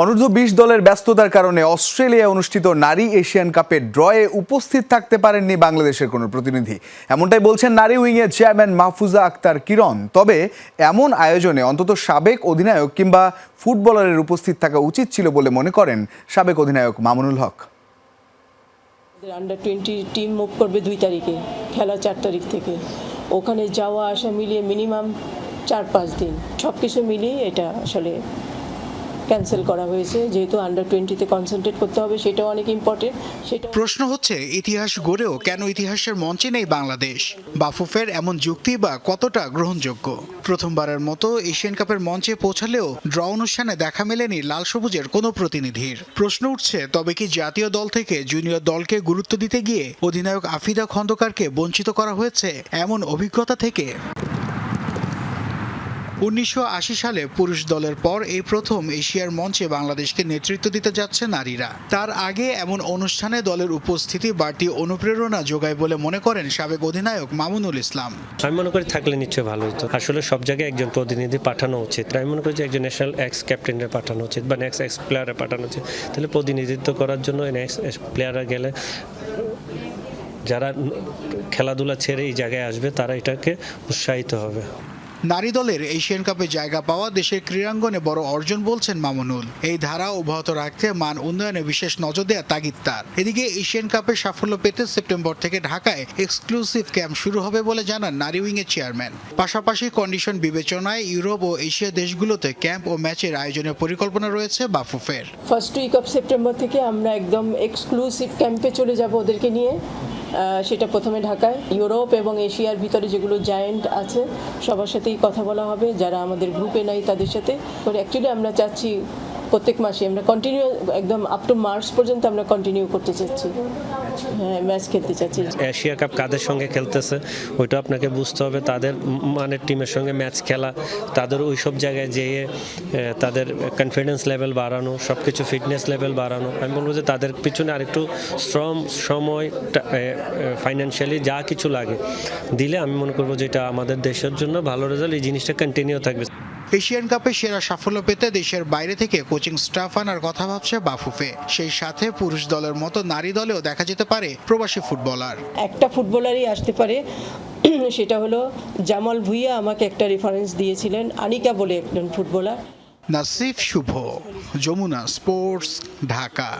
অনূর্ধ্ব বিশ দলের ব্যস্ততার কারণে অস্ট্রেলিয়া অনুষ্ঠিত নারী এশিয়ান কাপের ড্রয়ে উপস্থিত থাকতে পারেননি বাংলাদেশের কোনো প্রতিনিধি। এমনটাই বলছেন নারী উইংয়ের চেয়ারম্যান মাহফুজা আক্তার কিরণ। তবে এমন আয়োজনে অন্তত সাবেক অধিনায়ক কিংবা ফুটবলারের উপস্থিত থাকা উচিত ছিল বলে মনে করেন সাবেক অধিনায়ক Mamunul Haque. Under twenty team move করবে দুই তারিখে, খেলা চার তারিখ থেকে। ওখানে যাওয়া আসা মিলিয়ে মিনিমাম চার পাঁচ দিন। সব কিছু মিলিয়ে এটা আসলে ক্যান্সেল করা হয়েছে, যেহেতু আন্ডার টোয়েন্টিতে কনসেন্ট্রেট করতে হবে, সেটাও অনেক ইম্পর্টেন্ট সেটা প্রশ্ন হচ্ছে, ইতিহাস গড়েও কেন ইতিহাসের মঞ্চে নেই বাংলাদেশ? বাফুফের এমন যুক্তি বা কতটা গ্রহণযোগ্য? প্রথমবারের মতো এশিয়ান কাপের মঞ্চে পৌঁছালেও ড্র অনুষ্ঠানে দেখা মেলেনি লাল সবুজের কোনো প্রতিনিধির। প্রশ্ন উঠছে, তবে কি জাতীয় দল থেকে জুনিয়র দলকে গুরুত্ব দিতে গিয়ে অধিনায়ক আফিদা খন্দকারকে বঞ্চিত করা হয়েছে এমন অভিজ্ঞতা থেকে? উনিশশো আশি সালে পুরুষ দলের পর এই প্রথম এশিয়ার মঞ্চে বাংলাদেশকে নেতৃত্ব দিতে যাচ্ছে নারীরা। তার আগে এমন অনুষ্ঠানে দলের উপস্থিতি বাড়তি অনুপ্রেরণা যোগায় বলে মনে করেন সাবেক অধিনায়ক মামুনুল ইসলাম। আমি মনে করি থাকলে নিশ্চয়ই ভালো হতো। আসলে সব জায়গায় একজন প্রতিনিধি পাঠানো উচিত। আমি মনে করি যে একজন ন্যাশনাল এক্স ক্যাপ্টেনের পাঠানো উচিত বা নেক্সট এক্স প্লেয়ারে পাঠানো উচিত। তাহলে প্রতিনিধিত্ব করার জন্য নেক্সট প্লেয়াররা গেলে যারা খেলাধুলা ছেড়ে এই জায়গায় আসবে, তারা এটাকে উৎসাহিত হবে। নারী দলের এশিয়ান কাপে জায়গা পাওয়া দেশের ক্রীড়াঙ্গনে বড় অর্জন বলছেন মামুনুল। এই ধারা অব্যাহত রাখতে মান উন্নয়নে বিশেষ নজর দেয়া তাগিদ তার। এদিকে এশিয়ান কাপে সাফল্য পেতে সেপ্টেম্বর থেকে ঢাকায় এক্সক্লুসিভ ক্যাম্প শুরু হবে বলে জানান নারী উইংয়ের চেয়ারম্যান। পাশাপাশি কন্ডিশন বিবেচনায় ইউরোপ ও এশিয়া দেশগুলোতে ক্যাম্প ও ম্যাচের আয়োজনের পরিকল্পনা রয়েছে বাফুফের। ফার্স্ট উইক অফ সেপ্টেম্বর থেকে আমরা একদম এক্সক্লুসিভ ক্যাম্পে চলে যাব ওদেরকে নিয়ে। সেটা প্রথমে ঢাকায়। ইউরোপ এবং এশিয়ার ভিতরে যেগুলো জায়েন্ট আছে, সবার সাথেই কথা বলা হবে। যারা আমাদের গ্রুপে নাই তাদের সাথে। অ্যাকচুয়ালি আমরা চাচ্ছি প্রত্যেক মাসে আমরা কন্টিনিউ একদম আপ টু মার্চ পর্যন্ত আমরা কন্টিনিউ করতে চাচ্ছি। হ্যাঁ ম্যাচ খেলতে চাচ্ছি। এশিয়া কাপ কাদের সঙ্গে খেলতেছে, ওইটা আপনাকে বুঝতে হবে। তাদের মানের টিমের সঙ্গে ম্যাচ খেলা, তাদের ওই সব জায়গায় যেয়ে তাদের কনফিডেন্স লেভেল বাড়ানো সব কিছু ফিটনেস লেভেল বাড়ানো। আমি বলব যে তাদের পিছনে আরেকটু শ্রম, সময় ফাইন্যান্সিয়ালি যা কিছু লাগে, দিলে আমি মনে করব যে এটা আমাদের দেশের জন্য ভালো রেজাল্ট এই জিনিসটা কন্টিনিউ থাকবে। এশিয়ান কাপে সেরা সাফল্য পেতে দেশের বাইরে থেকে কোচিং স্টাফ আনার কথা ভাবছে বাফুফে। সেই সাথে পুরুষ দলের মতো নারী দলেও দেখা যেতে পারে প্রবাসী ফুটবলার। একটা ফুটবলারই আসতে পারে। সেটা হলো জামাল ভুইয়া আমাকে একটা রেফারেন্স দিয়েছিলেন আনিকা বলে একজন ফুটবলার। নাসিফ শুভ যমুনা স্পোর্টস ঢাকা।